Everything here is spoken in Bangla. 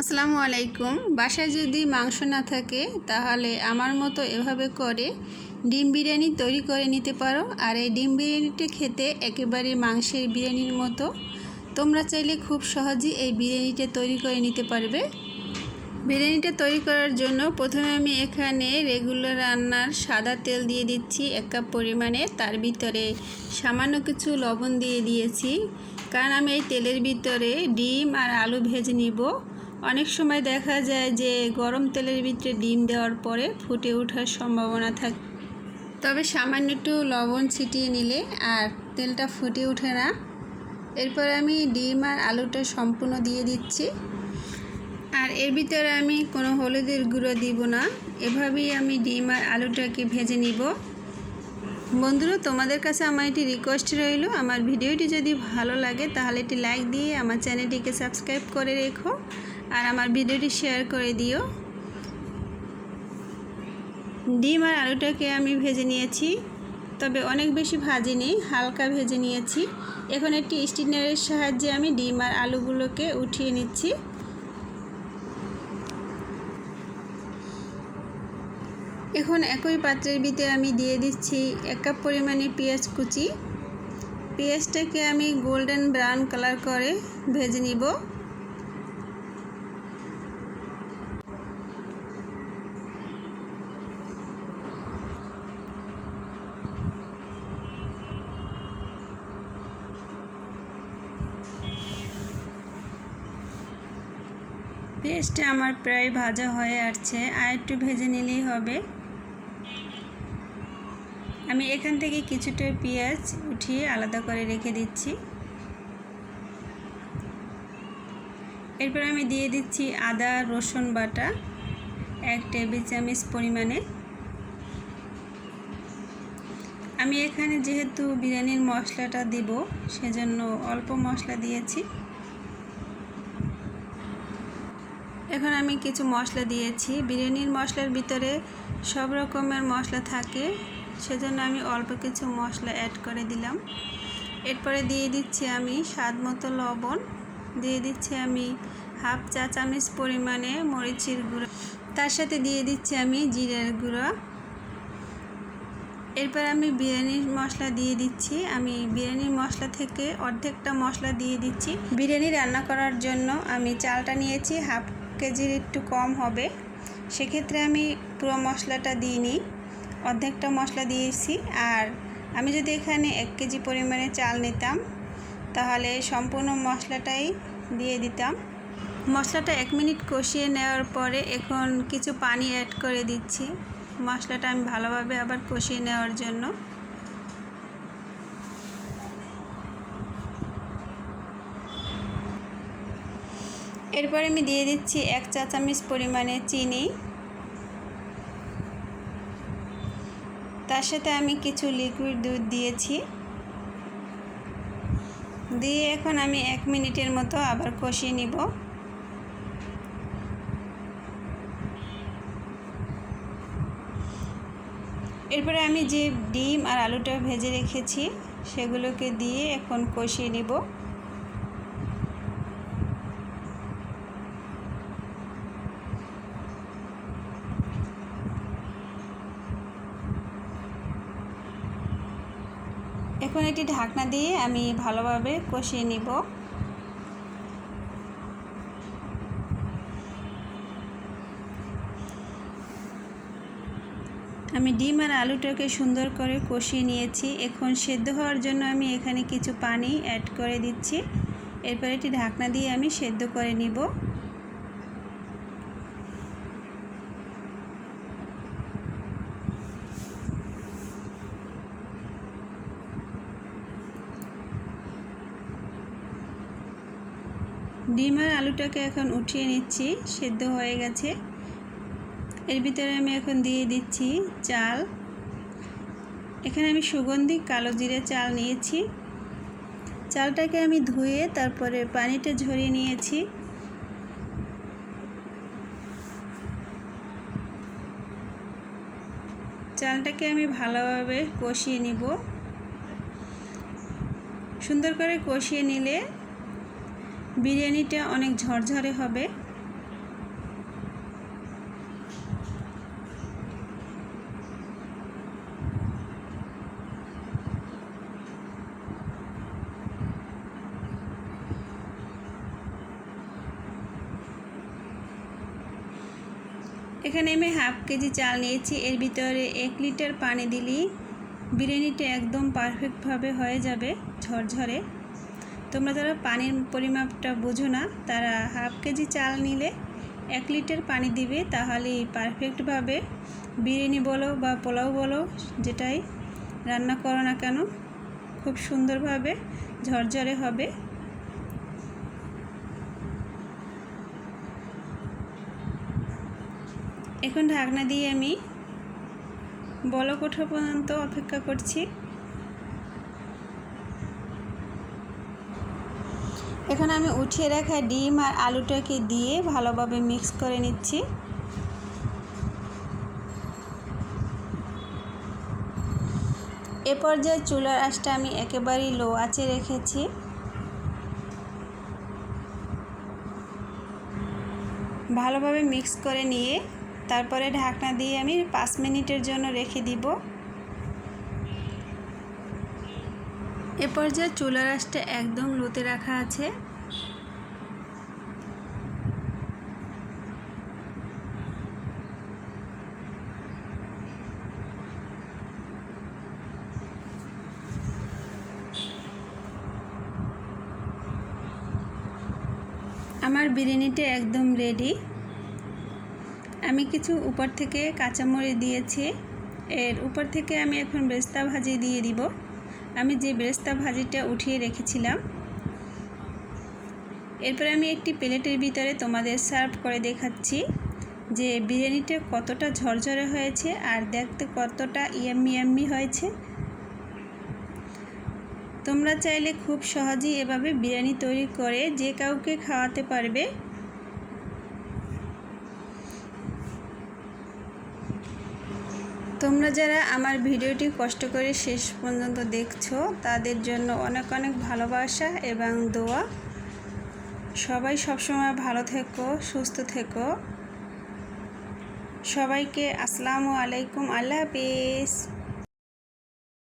আসসালামু আলাইকুম। বাসায় যদি মাংস না থাকে, তাহলে আমার মতো এভাবে করে ডিম বিরিয়ানি তৈরি করে নিতে পারো। আর এই ডিম বিরিয়ানিটা খেতে একেবারে মাংসের বিরিয়ানির মতো। তোমরা চাইলে খুব সহজেই এই বিরিয়ানিটা তৈরি করে নিতে পারবে। বিরিয়ানিটা তৈরি করার জন্য প্রথমে আমি এখানে রেগুলার রান্নার সাদা তেল দিয়ে দিচ্ছি, এক কাপ পরিমাণে। তার ভিতরে সামান্য কিছু লবণ দিয়ে দিয়েছি। কারণ আমি এই তেলের ভিতরে ডিম আর আলু ভেজে নিব। অনেক সময় দেখা যায় যে গরম তেলের ভিতরে ডিম দেওয়ার পরে ফুটে ওঠার সম্ভাবনা থাকে। তবে সামান্য একটু লবণ ছিটিয়ে নিলে আর তেলটা ফুটে ওঠে না। এরপর আমি ডিম আর আলুটা সম্পূর্ণ দিয়ে দিচ্ছি। আর এর ভিতরে আমি কোনো হলুদের গুঁড়ো দিব না। এভাবেই আমি ডিম আর আলুটাকে ভেজে নিব। বন্ধুরা, তোমাদের কাছে আমার একটি রিকোয়েস্ট রইল। আমার ভিডিওটি যদি ভালো লাগে, তাহলে একটি লাইক দিয়ে আমার চ্যানেলটিকে সাবস্ক্রাইব করে রেখো। আর আমার ভিডিওটি শেয়ার করে দিও। ডিম আর আলুটাকে আমি ভেজে নিয়েছি, তবে অনেক বেশি ভাজিনি, হালকা ভেজে নিয়েছি। এখন একটি স্টিনারের সাহায্যে আমি ডিম আর আলুগুলোকে উঠিয়ে নিচ্ছি। এখন একই পাত্রের ভিতরে আমি দিয়ে দিচ্ছি এক কাপ পরিমাণে পেঁয়াজ কুচি। পেঁয়াজটাকে আমি গোল্ডেন ব্রাউন কালার করে ভেজে নিব। পেঁয়াজটা আমার প্রায় ভাজা হয়ে আসছে, আর একটু ভেজে নিলেই হবে। আমি এখান থেকে কিছুটা পেঁয়াজ উঠিয়ে আলাদা করে রেখে দিচ্ছি। এরপর আমি দিয়ে দিচ্ছি আদা, রসুন বাটা, এক টেবিল চামচ পরিমাণে। আমি এখানে যেহেতু বিরিয়ানির মশলাটা দিব, সেজন্য অল্প মশলা দিয়েছি। এখন আমি কিছু মশলা দিয়েছি। বিরিয়ানির মশলার ভিতরে সব রকমের মশলা থাকে, সেজন্য আমি অল্প কিছু মশলা অ্যাড করে দিলাম। এরপরে দিয়ে দিচ্ছি আমি স্বাদ মতো লবণ। দিয়ে দিচ্ছি আমি হাফ চা চামচ পরিমাণে মরিচের গুঁড়ো। তার সাথে দিয়ে দিচ্ছি আমি জিরের গুঁড়ো। এরপর আমি বিরিয়ানির মশলা দিয়ে দিচ্ছি। আমি বিরিয়ানির মশলা থেকে অর্ধেকটা মশলা দিয়ে দিচ্ছি। বিরিয়ানি রান্না করার জন্য আমি চালটা নিয়েছি হাফ কেজির একটু কম হবে, সেক্ষেত্রে আমি পুরো মশলাটা দিইনি অর্ধেকটা মশলা দিয়েছি, আর আমি যদি এখানে এক কেজি পরিমাণে চাল নিতাম, তাহলে সম্পূর্ণ মশলাটাই দিয়ে দিতাম। মশলাটা এক মিনিট কষিয়ে নেওয়ার পরে এখন কিছু পানি অ্যাড করে দিচ্ছি। মশলাটা আমি ভালোভাবে আবার কষিয়ে নেওয়ার জন্য। এরপরে আমি দিয়ে দিচ্ছি এক চা চামচ পরিমাণে চিনি। তার সাথে আমি কিছু লিকুইড দুধ দিয়েছি। দিয়ে এখন আমি এক মিনিটের মতো আবার কষিয়ে নিব। এরপরে আমি যে ডিম আর আলুটা ভেজে রেখেছি, সেগুলোকে দিয়ে এখন কষিয়ে নিব। এখন এটি ঢাকনা দিয়ে আমি ভালোভাবে কষিয়ে নিব। আমি ডিম আর আলুটাকে সুন্দর করে কষিয়ে নিয়েছি। এখন সেদ্ধ হওয়ার জন্য আমি এখানে কিছু পানি অ্যাড করে দিচ্ছি। এরপর এটি ঢাকনা দিয়ে আমি সেদ্ধ করে নিব। ডিম আর আলুটাকে এখন উঠিয়ে নিচ্ছি, সেদ্ধ হয়ে গেছে। এর ভিতরে আমি এখন দিয়ে দিচ্ছি চাল। এখানে আমি সুগন্ধি কালো জিরে চাল নিয়েছি। চালটাকে আমি ধুয়ে তারপরে পানিটা ঝরিয়ে নিয়েছি। চালটাকে আমি ভালোভাবে কষিয়ে নিব। সুন্দর করে কষিয়ে নিলে বিরিয়ানিটা অনেক ঝরঝরে হবে। এখানে আমি হাফ কেজি চাল নিয়েছি, এর ভিতরে এক লিটার পানি দিলেই বিরিয়ানিটা একদম পারফেক্টভাবে হয়ে যাবে ঝরঝরে। তোমরা যারা পানির পরিমাপটা বুঝো না, তারা হাফ কেজি চাল নিলে এক লিটার পানি দিবে। তাহলেই পারফেক্টভাবে বিরিয়ানি বলো বা পোলাও বলো, যেটাই রান্না করো না কেন, খুব সুন্দরভাবে ঝরঝরে হবে। এখন ঢাকনা দিয়ে আমি বলক ওঠা পর্যন্ত অপেক্ষা করছি। এখন আমি উঠিয়ে রাখা ডিম আর আলুটাকে দিয়ে ভালোভাবে মিক্স করে নিচ্ছি। এ পর্যায়ে চুলার আঁচটা আমি একেবারেই লো আঁচে রেখেছি। ভালোভাবে মিক্স করে নিয়ে তারপরে ঢাকনা দিয়ে আমি পাঁচ মিনিটের জন্য রেখে দিব। এ পর্যায়ে চুলার আঁচটা একদম লোতে রাখা আছে। আমার বিরিয়ানিটা একদম রেডি আমি কিছু উপর থেকে কাঁচামরিচ দিয়েছি। এর উপর থেকে আমি এখন বেস্তা ভাজি দিয়ে দিব। আমি যে বেরেস্তা ভাজিটা উঠিয়ে রেখেছিলাম, এরপরে আমি একটি প্লেটের ভিতরে তোমাদের সার্ভ করে দেখাচ্ছি যে বিরিয়ানিটা কতটা ঝরঝরে হয়েছে আর দেখতে কতটা ইয়াম্মি ইয়াম্মি হয়েছে। তোমরা চাইলে খুব সহজেই এভাবে বিরিয়ানি তৈরি করে যে কাউকে খাওয়াতে পারবে। তোমরা যারা আমার ভিডিওটি কষ্ট করে শেষ পর্যন্ত দেখছ, তাদের জন্য অনেক অনেক ভালোবাসা এবং দোয়া। সবাই সবসময় ভালো থেকো, সুস্থ থেকো। সবাইকে আসসালামু আলাইকুম, আল্লাহ হাফিজ।